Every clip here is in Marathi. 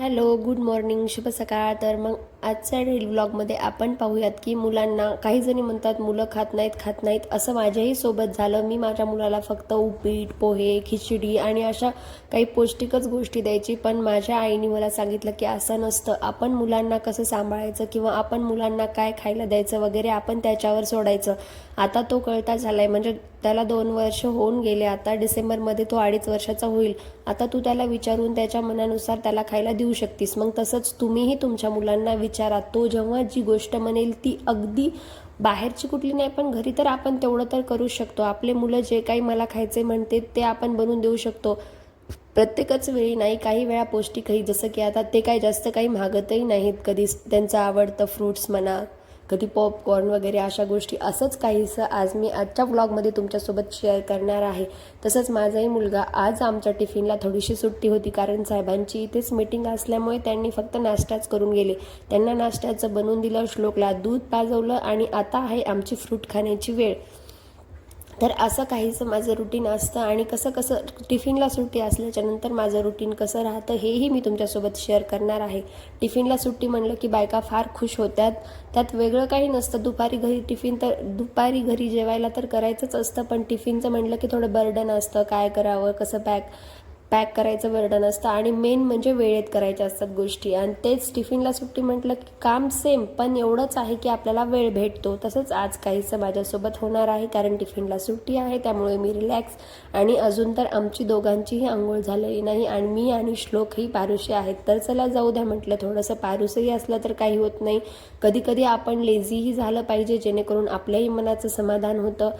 हॅलो गुड मॉर्निंग शुभ सकाळ. तर मग आजच्या रील ब्लॉगमध्ये आपण पाहूयात की मुलांना काही जणी म्हणतात मुलं खात नाहीत खात नाहीत. असं माझ्याही सोबत झालं. मी माझ्या मुलाला फक्त उपीट पोहे खिचडी आणि अशा काही पौष्टिकच गोष्टी द्यायची. पण माझ्या आईने मला सांगितलं की असं नसतं. आपण मुलांना कसं सांभाळायचं किंवा आपण मुलांना काय खायला द्यायचं वगैरे आपण त्याच्यावर सोडायचं. आता तो कळता झालाय. म्हणजे त्याला दोन वर्ष होऊन गेले. आता डिसेंबरमध्ये तो अडीच वर्षाचा होईल. आता तू त्याला विचारून त्याच्या मनानुसार त्याला खायला देऊ शकतीस. मग तसंच तुम्हीही तुमच्या मुलांना विचार विचारात. तो जेव्हा जी गोष्ट म्हणेल ती अगदी बाहेरची कुठली नाही पण घरी तर आपण तेवढं तर करू शकतो. आपले मुलं जे काही मला खायचे म्हणते ते आपण बनवून देऊ शकतो. प्रत्येकच वेळी नाही काही वेळा पौष्टिकही. जसं की आता ते काही जास्त काही मागतही नाहीत कधीच. त्यांचं आवडतं फ्रूट्स म्हणा कधी पॉपकॉर्न वगैरे अशा गोष्टी असंच काहीसं आज मी आजच्या व्लॉगमध्ये तुमच्यासोबत शेअर करणार आहे. तसंच माझाही मुलगा आज आमच्या टिफिनला थोडीशी सुट्टी होती कारण साहेबांची इथेच मीटिंग असल्यामुळे त्यांनी फक्त नाश्ताच करून गेले. त्यांना नाश्त्याचं बनवून दिलं श्लोकला दूध पाजवलं आणि आता आहे आमची फ्रूट खाण्याची वेळ. तर असं काहीचं माझं रुटीन असतं आणि कसं कसं टिफिनला सुट्टी असल्याच्यानंतर माझं रुटीन कसं राहतं हेही मी तुमच्यासोबत शेअर करणार आहे. टिफिनला सुट्टी म्हणलं की बायका फार खुश होत्यात. त्यात वेगळं काही नसतं. दुपारी घरी टिफिन तर दुपारी घरी जेवायला तर करायचंच असतं पण टिफिनचं म्हणलं की थोडं बर्डन असतं. काय करावं? कसं पॅक पॅक करायचं बर्डन असतं आणि मेन म्हणजे वेळेत करायच्या असतात गोष्टी. आणि तेच टिफिनला सुट्टी म्हटलं की काम सेम पण एवढंच आहे की आपल्याला वेळ भेटतो. तसंच आज काहीसं माझ्यासोबत होणार आहे कारण टिफिनला सुट्टी आहे त्यामुळे मी रिलॅक्स आणि अजून तर आमची दोघांचीही आंघोळ झालेली नाही आणि मी आणि श्लोकही पारुशी आहेत. तर चला जाऊ द्या म्हटलं थोडंसं पारुसही असलं तर काही होत नाही. कधीकधी आपण लेझीही झालं पाहिजे जेणेकरून आपल्याही मनाचं समाधान होतं.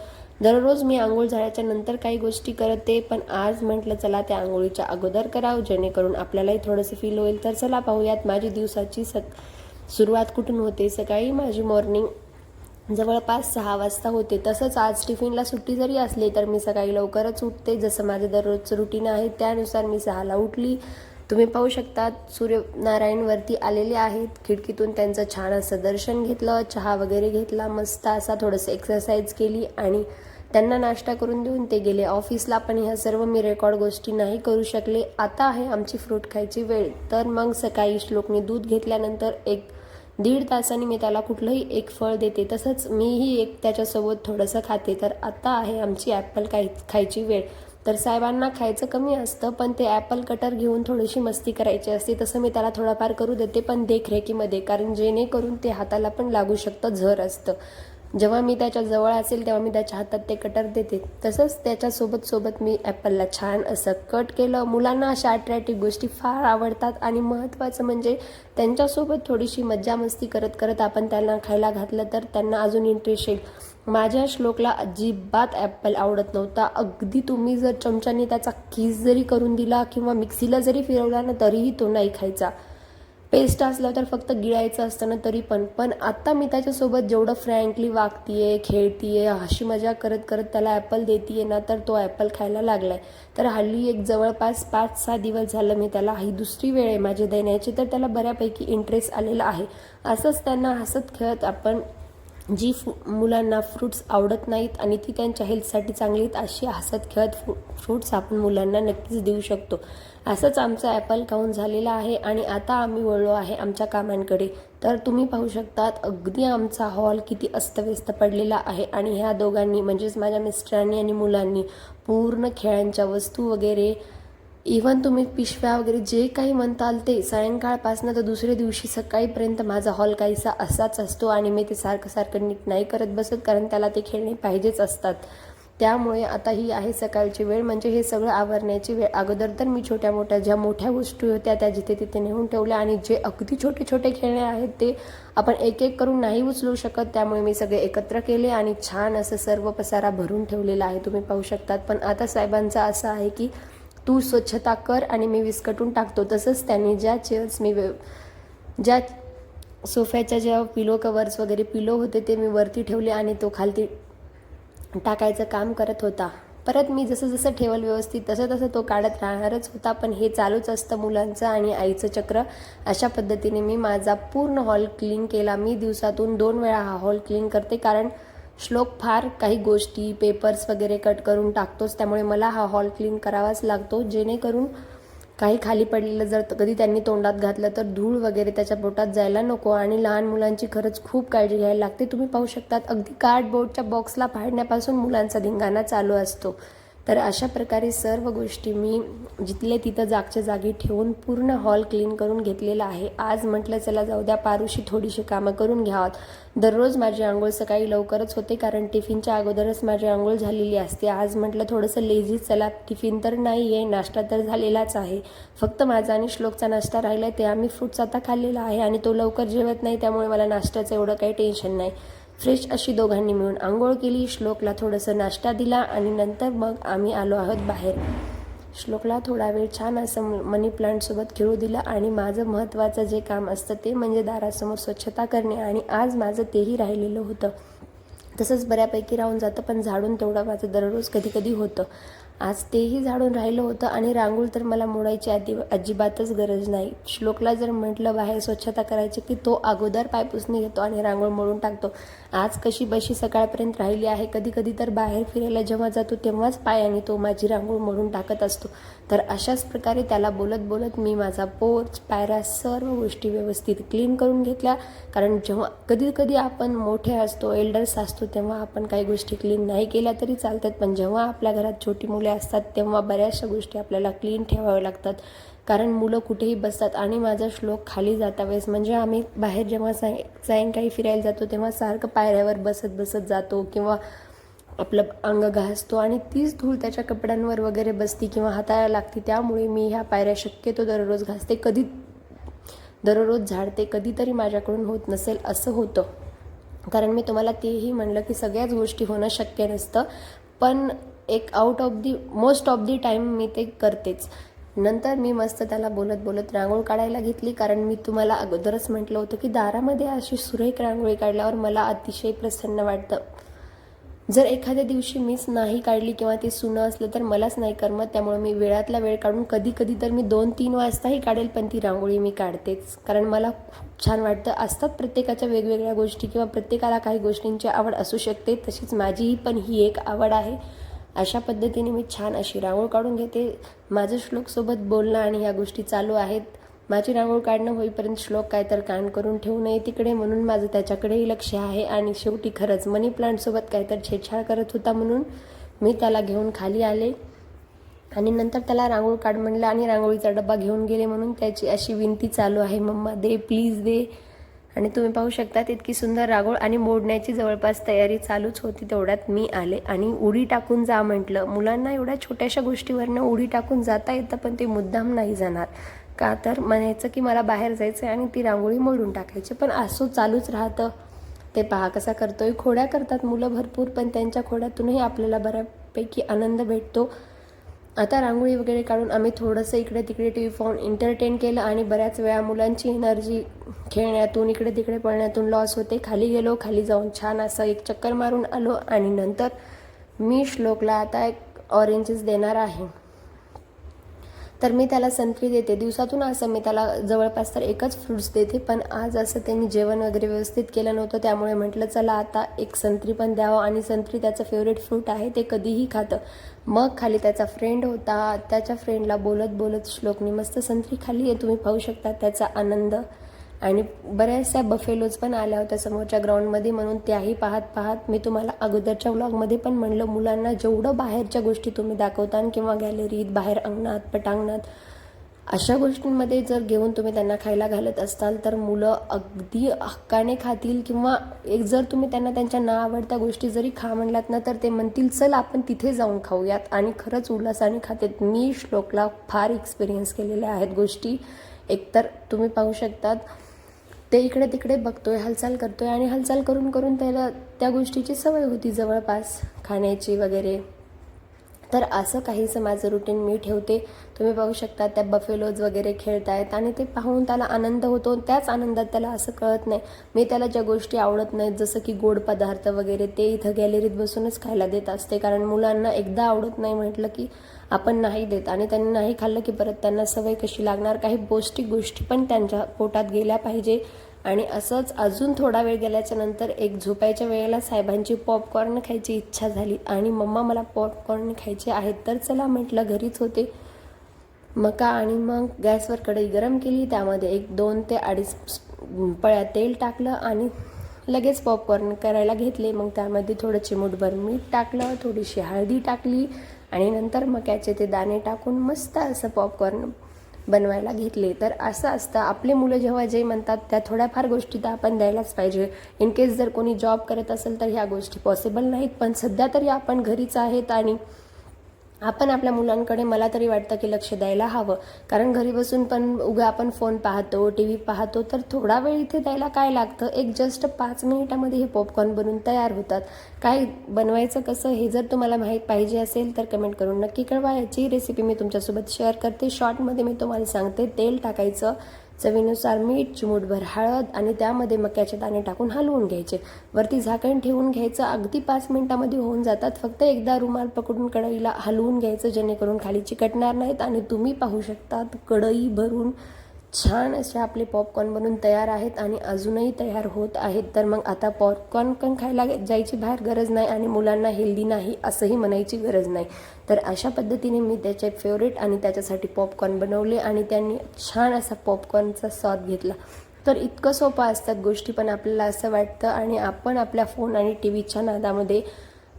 दररोज मी आंघोळ झाल्याच्यानंतर काही गोष्टी करते पण आज म्हटलं चला त्या आंघोळीच्या अगोदर करावं जेणेकरून आपल्यालाही थोडंसं फील होईल. तर चला पाहूयात माझी दिवसाची सक सुरुवात कुठून होते? सकाळी माझी मॉर्निंग जवळपास सहा वाजता होते. तसंच आज टिफिनला सुट्टी जरी असली तर मी सकाळी लवकरच उठते. जसं माझं दररोजचं रुटीन आहे त्यानुसार मी सहाला उठली. तुम्ही पाहू शकता सूर्यनारायणवरती आलेले आहेत. खिडकीतून त्यांचं छान असं दर्शन घेतलं चहा वगैरे घेतला मस्त असा थोडंसं एक्सरसाइज केली आणि त्यांना नाश्ता करून देऊन ते गेले. ऑफिसला पण ह्या सर्व मी रेकॉर्ड गोष्टी नाही करू शकले. आता आहे आमची फ्रूट खायची वेळ. तर मग सकाळी श्लोकने दूध घेतल्यानंतर एक दीड तासाने मी त्याला कुठलंही एक फळ देते. तसंच मीही एक त्याच्यासोबत थोडंसं खाते. तर आता आहे आमची ॲपल खाय खायची वेळ. तर साहेबांना खायचं कमी असतं पण ते ॲपल कटर घेऊन थोडीशी मस्ती करायची असते. तसं मी त्याला थोडाफार करू देते पण देखरेखीमध्ये. कारण जेणेकरून ते हाताला पण लागू शकतं झर असतं. जेव्हा मी त्याच्याजवळ असेल तेव्हा मी त्याच्या हातात ते कटर देते. तसंच त्याच्यासोबत सोबत मी ॲपलला छान असं कट केलं. मुलांना अशा अट्रॅक्टिव्ह गोष्टी फार आवडतात आणि महत्त्वाचं म्हणजे त्यांच्यासोबत थोडीशी मज्जा मस्ती करत करत आपण त्यांना खायला घातलं तर त्यांना अजून इंटरेस्ट येईल. माझ्या श्लोकला अजिबात ॲपल आवडत नव्हता. अगदी तुम्ही जर चमच्याने त्याचा किस जरी करून दिला किंवा मिक्सीला जरी फिरवला ना तरीही तो नाही खायचा. पेस्ट असलं तर फक्त गिळायचं असतं ना तरी पण. पण आत्ता मी त्याच्यासोबत जेवढं फ्रँकली वागतीये खेळतीये हशी मजा करत करत त्याला ॲपल देतीये ना तर तो ॲपल खायला लागलाय. तर हल्ली एक जवळपास पाच सहा दिवस झालं मी त्याला. ही दुसरी वेळ आहे माझी देण्याची तर त्याला बऱ्यापैकी इंटरेस्ट आलेला आहे. असंच त्यांना हसत खेळत आपण जी फु मुलांना फ्रूट्स आवडत नाहीत आणि ती त्यांच्या हेल्थसाठी चांगली आहेत अशी हसत खेळत फ्रू फ्रूट्स आपण मुलांना नक्कीच देऊ शकतो. असंच आमचं ॲपल खाऊन झालेलं आहे आणि आता आम्ही वळलो आहे आमच्या कामांकडे. तर तुम्ही पाहू शकतात अगदी आमचा हॉल किती अस्तव्यस्त पडलेला आहे आणि ह्या दोघांनी म्हणजेच माझ्या मिस्टरांनी आणि मुलांनी पूर्ण खेळांच्या वस्तू वगैरे इवन तुम्ही पिशव्या वगैरे जे काही म्हणताल ते सायंकाळपासनं तर दुसऱ्या दिवशी सकाळीपर्यंत माझा हॉल काहीसा असाच असतो आणि मी ते सारखं सारखं नीट नाही करत बसत कारण त्याला ते खेळणे पाहिजेच असतात. त्यामुळे आता ही आहे सकाळची वेळ. म्हणजे हे सगळं आवरण्याची वेळ. अगोदर तर मी छोट्या मोठ्या ज्या मोठ्या गोष्टी होत्या त्या जिथे तिथे नेऊन ठेवल्या आणि जे अगदी छोटे छोटे खेळणे आहेत ते आपण एक एक करून नाही उचलू शकत. त्यामुळे मी सगळे एकत्र केले आणि छान असं सर्व पसारा भरून ठेवलेला आहे. तुम्ही पाहू शकतात. पण आता साहेबांचं असं आहे की तू स्वच्छता कर आणि मी विस्कटून टाकतो. तसंच त्यांनी ज्या चेअर्स मी व्यव ज्या सोफ्याच्या ज्या पिलो कवर्स वगैरे पिलो होते ते मी वरती ठेवले आणि तो खालती टाकायचं काम करत होता. परत मी जसं जसं ठेवल व्यवस्थित तसं तसं तो काढत राहणारच होता. पण हे चालूच असतं मुलांचं आणि आईचं चक्र. अशा पद्धतीने मी माझा पूर्ण हॉल क्लीन केला. मी दिवसातून दोन वेळा हा हॉल क्लीन करते. कारण श्लोक फार काही गोष्टी पेपर्स वगैरे कट करून टाकतोच त्यामुळे मला हा हॉल क्लीन करावाच लागतो. जेणेकरून काही खाली पडलेलं जर कधी त्यांनी तोंडात घातलं तर धूळ वगैरे त्याच्या पोटात जायला नको आणि लहान मुलांची खरंच खूप काळजी घ्यायला लागते. तुम्ही पाहू शकतात अगदी कार्डबोर्डच्या बॉक्सला फाडण्यापासून मुलांचा धिंगाणा चालू असतो. तर अशा प्रकारे सर्व गोष्टी मी जिथले तिथं जागच्या जागी ठेवून पूर्ण हॉल क्लीन करून घेतलेला आहे. आज म्हटलं चला जाऊ द्या पारुशी थोडीशी कामं करून घ्यावात दररोज माझी आंघोळ सकाळी लवकरच होते कारण टिफिनच्या अगोदरच माझी आंघोळ झालेली असते. आज म्हटलं थोडंसं लेझी चला टिफिन तर नाही आहे नाश्ता तर झालेलाच आहे. फक्त माझा आणि श्लोकचा नाश्ता राहिला ते आम्ही फ्रूट्स आता खाल्लेला आहे आणि तो लवकर जेवत नाही त्यामुळे मला नाश्त्याचं एवढं काही टेन्शन नाही. फ्रेश अशी दोघांनी मिळून आंघोळ केली. श्लोकला थोडंसं नाश्ता दिला आणि नंतर मग आम्ही आलो आहोत बाहेर. श्लोकला थोडा वेळ छान असं मनी प्लांटसोबत खेळू दिलं आणि माझं महत्त्वाचं जे काम असतं ते म्हणजे दारासमोर स्वच्छता करणे आणि आज माझं तेही राहिलेलं होतं. तसंच बऱ्यापैकी राहून जातं पण झाडून तेवढं माझं दररोज कधी कधी होतं. आज तेही झाडून राहिलं होतं आणि रांगोळ तर मला मोडायची आधी अजिबातच गरज नाही. श्लोकला जर म्हटलं बाहेर स्वच्छता करायची की तो अगोदर पायपुसणी घेतो आणि रांगोळ मोडून टाकतो. आज कशी बशी सकाळपर्यंत राहिली आहे कधी कधी तर बाहेर फिरायला जेव्हा जातो तेव्हाच पायाने तो माझी रांगोळ मोडून टाकत असतो. तर अशाच प्रकारे त्याला बोलत बोलत मी माझा पोर्च पायऱ्या सर्व गोष्टी व्यवस्थित क्लीन करून घेतल्या. कारण जेव्हा कधी कधी आपण मोठे असतो एल्डर्स असतो तेव्हा आपण काही गोष्टी क्लीन नाही केल्या तरी चालतात. पण जेव्हा आपल्या घरात छोटी मुलं असतात तेव्हा बऱ्याचशा गोष्टी आपल्याला क्लीन ठेवाव्या लागतात. कारण मुलं कुठेही बसतात आणि माझा श्लोक खाली जाता वेळेस म्हणजे आम्ही बाहेर जेव्हा साय सायंकाळी फिरायला जातो तेव्हा सारखं पायऱ्यावर बसत बसत जातो किंवा आपलं अंग घासतो आणि तीच धूळ त्याच्या कपड्यांवर वगैरे बसती किंवा हाताळायला लागते. त्यामुळे मी ह्या पायऱ्या शक्यतो दररोज घासते. कधी दररोज झाडते कधीतरी माझ्याकडून होत नसेल असं होतं. कारण मी तुम्हाला तेही म्हणलं की सगळ्याच गोष्टी होणं शक्य नसतं. पण एक out of the most of the time मी ते करतेच. नंतर मी मस्त त्याला बोलत बोलत रांगोळ काढायला घेतली कारण मी तुम्हाला अगोदरच म्हटलं होतं की दारामध्ये अशी सुरेख रांगोळी काढल्यावर मला अतिशय प्रसन्न वाटतं. जर एखाद्या दिवशी मीच नाही काढली किंवा ते सुनं असलं तर मलाच नाही करमत त्यामुळे मी वेळातला वेळ काढून कधी कधी तर मी दोन तीन वाजताही काढेल पण ती रांगोळी मी काढतेच. कारण मला खूप छान वाटतं. असतात प्रत्येकाच्या वेगवेगळ्या गोष्टी किंवा प्रत्येकाला काही गोष्टींची आवड असू शकते तशीच माझीही पण ही एक आवड आहे. अशा पद्धतीने मी छान अशी रांगोळ काढून घेते. माझं श्लोकसोबत बोलणं आणि ह्या गोष्टी चालू आहेत. माझी रांगोळ काढणं होईपर्यंत श्लोक काय तर कान करून ठेवू नये तिकडे म्हणून माझं त्याच्याकडेही लक्ष आहे आणि शेवटी खरंच मनी प्लांटसोबत काय तर छेडछाड करत होता म्हणून मी त्याला घेऊन खाली आले. आणि नंतर त्याला रांगोळ काढ म्हणलं आणि रांगोळीचा डब्बा घेऊन गेले म्हणून त्याची अशी विनंती चालू आहे मम्मा दे प्लीज दे. आणि तुम्ही पाहू शकता इतकी सुंदर रागोळ आणि मोडण्याची जवळपास तयारी चालूच होती तेवढ्यात मी आले. आणि उडी टाकून जा म्हटलं. मुलांना एवढ्या छोट्याशा गोष्टीवरनं उडी टाकून जाता येतं पण ते मुद्दाम नाही जाणार. का तर म्हणायचं की मला बाहेर जायचं आहे आणि ती रांगोळी मोडून टाकायची. पण असो चालूच राहतं. ते पहा कसा करतोय. खोड्या करतात मुलं भरपूर पण त्यांच्या खोड्यातूनही आपल्याला बऱ्यापैकी आनंद भेटतो. आता रांगोळी वगैरे काढून आम्ही थोडंसं इकडे तिकडे टी व्ही पाहून एंटरटेन केलं आणि बऱ्याच वेळा मुलांची एनर्जी खेळण्यातून इकडे तिकडे पळण्यातून लॉस होते. खाली गेलो खाली जाऊन छान असं एक चक्कर मारून आलो आणि नंतर मी श्लोकला आता एक ऑरेंजेस देणार आहे. तर मी त्याला संत्री देते. दिवसातून असं मी त्याला जवळपास तर एकच फ्रूट्स देते पण आज असं त्यांनी जेवण वगैरे व्यवस्थित केलं नव्हतं त्यामुळे म्हटलं चला आता एक संत्री पण द्यावं. आणि संत्री त्याचं फेवरेट फ्रूट आहे ते कधीही खातं. मग खाली त्याचा फ्रेंड होता. त्याच्या फ्रेंडला बोलत बोलत श्लोकनी मस्त संत्री खाली आहे. तुम्ही पाहू शकता त्याचा आनंद. आणि बऱ्याचशा बफेलोज पण आल्या होत्या समोरच्या ग्राउंडमध्ये म्हणून त्याही पाहत पाहत मी तुम्हाला अगोदरच्या व्लॉगमध्ये पण म्हणलं मुलांना जेवढं बाहेरच्या गोष्टी तुम्ही दाखवता किंवा गॅलरीत बाहेर अंगणात पटांगणात अशा गोष्टींमध्ये जर घेऊन तुम्ही त्यांना खायला घालत असाल तर मुलं अगदी हक्काने खातील किंवा एक जर तुम्ही त्यांना त्यांच्या ना आवडत्या गोष्टी जरी खा म्हणलात ना तर ते म्हणतील चल आपण तिथे जाऊन खाऊयात. आणि खरंच उल्हासाने खातेत. मी श्लोकला फार एक्सपिरियन्स केलेल्या आहेत गोष्टी. एकतर तुम्ही पाहू शकतात ते इकडे तिकडे बघतोय हालचाल करतोय आणि हालचाल करून करून त्याला त्या गोष्टीची सवय होती जवळपास खाण्याची वगैरे. तर असं काहीसं माझं रुटीन मी ठेवते. तुम्ही पाहू शकता त्या बफेलोज वगैरे खेळत आहेत आणि ते पाहून त्याला आनंद होतो. त्याच आनंदात त्याला असं कळत नाही. मी त्याला ज्या गोष्टी आवडत नाहीत जसं की गोड पदार्थ वगैरे ते इथं गॅलरीत बसूनच खायला देत असते. कारण मुलांना एकदा आवडत नाही म्हटलं की आपण नाही देत. आणि त्यांनी नाही खाल्लं की परत त्यांना सवय कशी लागणार? काही पौष्टिक गोष्टी पण त्यांच्या पोटात गेल्या पाहिजे. आणि असंच अजून थोडा वेळ गेल्याच्यानंतर एक झोपायच्या वेळेला साहेबांची पॉपकॉर्न खायची इच्छा झाली. आणि मम्मा मला पॉपकॉर्न खायचे आहेत तर चला म्हटलं घरीच होते. मका आणि मग गॅसवर कढई गरम केली. त्यामध्ये एक दोन ते अडीच पळ्या तेल टाकलं आणि लगेच पॉपकॉर्न करायला घेतले. मग त्यामध्ये थोडं चिमूटभर मीठ टाकलं थोडीशी हळदी टाकली आणि नंतर मक्याचे ते दाणे टाकून मस्त असं पॉपकॉर्न बनवायला घेतले. तर असं असतं आपले मुलं जेव्हा जे म्हणतात त्या थोड्याफार गोष्टी तर आपण द्यायलाच पाहिजे. इन केस जर कोणी जॉब करत असेल तर ह्या गोष्टी पॉसिबल नाहीत. पण सध्या तरी आपण घरीच आहेत आणि आपण आपल्या मुलांकडे मला तरी वाटतं की लक्ष द्यायला हवं. कारण घरी बसून पण उगा आपण फोन पाहतो टी व्ही पाहतो तर थोडा वेळ इथे द्यायला काय लागतं? एक जस्ट पाच मिनिटामध्ये हे पॉपकॉर्न बनून तयार होतात. काय बनवायचं कसं हे जर तुम्हाला माहीत पाहिजे असेल तर कमेंट करून नक्की कळवा. याची रेसिपी मी तुमच्यासोबत शेअर करते. शॉर्टमध्ये मी तुम्हाला सांगते. तेल टाकायचं. चवीनुसार मीठ चिमूटभर हळद आणि त्यामध्ये मक्याचे दाणे टाकून हलवून घ्यायचे. वरती झाकण ठेवून घ्यायचं. अगदी पाच मिनिटामध्ये होऊन जातात. फक्त एकदा रुमाल पकडून कढईला हलवून घ्यायचं जेणेकरून खाली चिकटणार नाहीत आणि तुम्ही पाहू शकतात कढई भरून छान असे आपले पॉपकॉर्न बनून तयार आहेत आणि अजूनही तयार होत आहेत. तर मग आता पॉपकॉर्न पण खायला जायची बाहेर गरज नाही आणि मुलांना हेल्दी नाही असंही म्हणायची गरज नाही. तर अशा पद्धतीने मी त्याचे फेवरेट आणि त्याच्यासाठी पॉपकॉर्न बनवले आणि त्यांनी छान असा पॉपकॉर्नचा स्वाद घेतला. तर इतकं सोपं असतात गोष्टी पण आपल्याला असं वाटतं आणि आपण आपल्या फोन आणि टी व्हीच्या नादामध्ये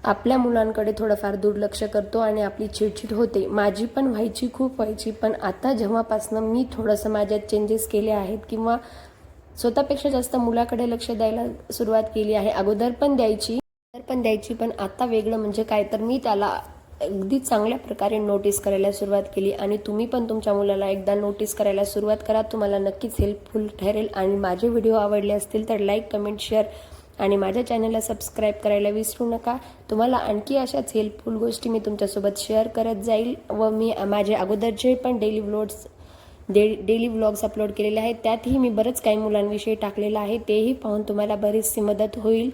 आपल्या मुलांकडे थोडंफार दुर्लक्ष करतो आणि आपली चिडचिड होते. माझी पण व्हायची खूप व्हायची पण आता जेव्हापासनं मी थोडंसं माझ्यात चेंजेस केले आहेत किंवा स्वतःपेक्षा जास्त मुलाकडे लक्ष द्यायला सुरुवात केली आहे. अगोदर पण द्यायची अगोदर पण द्यायची पण आता वेगळं म्हणजे काय तर मी त्याला अगदी चांगल्या प्रकारे नोटीस करायला सुरुवात केली आणि तुम्ही पण तुमच्या मुलाला एकदा नोटीस करायला सुरुवात करा. तुम्हाला नक्कीच हेल्पफुल ठरेल आणि माझे व्हिडिओ आवडले असतील तर लाईक कमेंट शेअर आणि माझ्या चॅनलला सबस्क्राईब करायला विसरू नका. तुम्हाला आणखी अशाच हेल्पफुल गोष्टी मी तुमच्यासोबत शेअर करत जाईल व मी माझे अगोदर जे पण daily vlogs day daily vlogs upload केलेले आहेत त्यातही मी बरंच काही मुलांविषयी टाकलेलं आहे तेही पाहून तुम्हाला बरीचशी मदत होईल.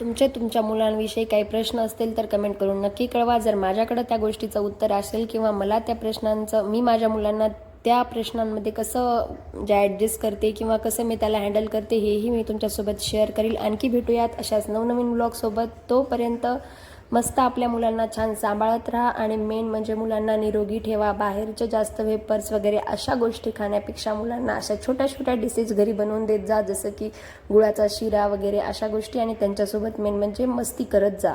तुमचे तुमच्या मुलांविषयी काही प्रश्न असतील तर कमेंट करून नक्की कळवा. जर माझ्याकडं त्या गोष्टीचं उत्तर असेल किंवा मला त्या प्रश्नांचं मी माझ्या मुलांना त्या प्रश्नांमध्ये कसं जे ॲडजस्ट करते किंवा कसं मी त्याला हँडल करते हेही मी तुमच्यासोबत शेअर करील. आणखी भेटूयात अशाच नवनवीन ब्लॉगसोबत तोपर्यंत मस्त आपल्या मुलांना छान सांभाळत राहा आणि मेन म्हणजे मुलांना निरोगी ठेवा. बाहेरचे जास्त वेपर्स वगैरे अशा गोष्टी खाण्यापेक्षा मुलांना अशा छोट्या छोट्या डिशेस घरी बनवून देत जा. जसं की गुळाचा शिरा वगैरे अशा गोष्टी आणि त्यांच्यासोबत मेन म्हणजे मस्ती करत जा.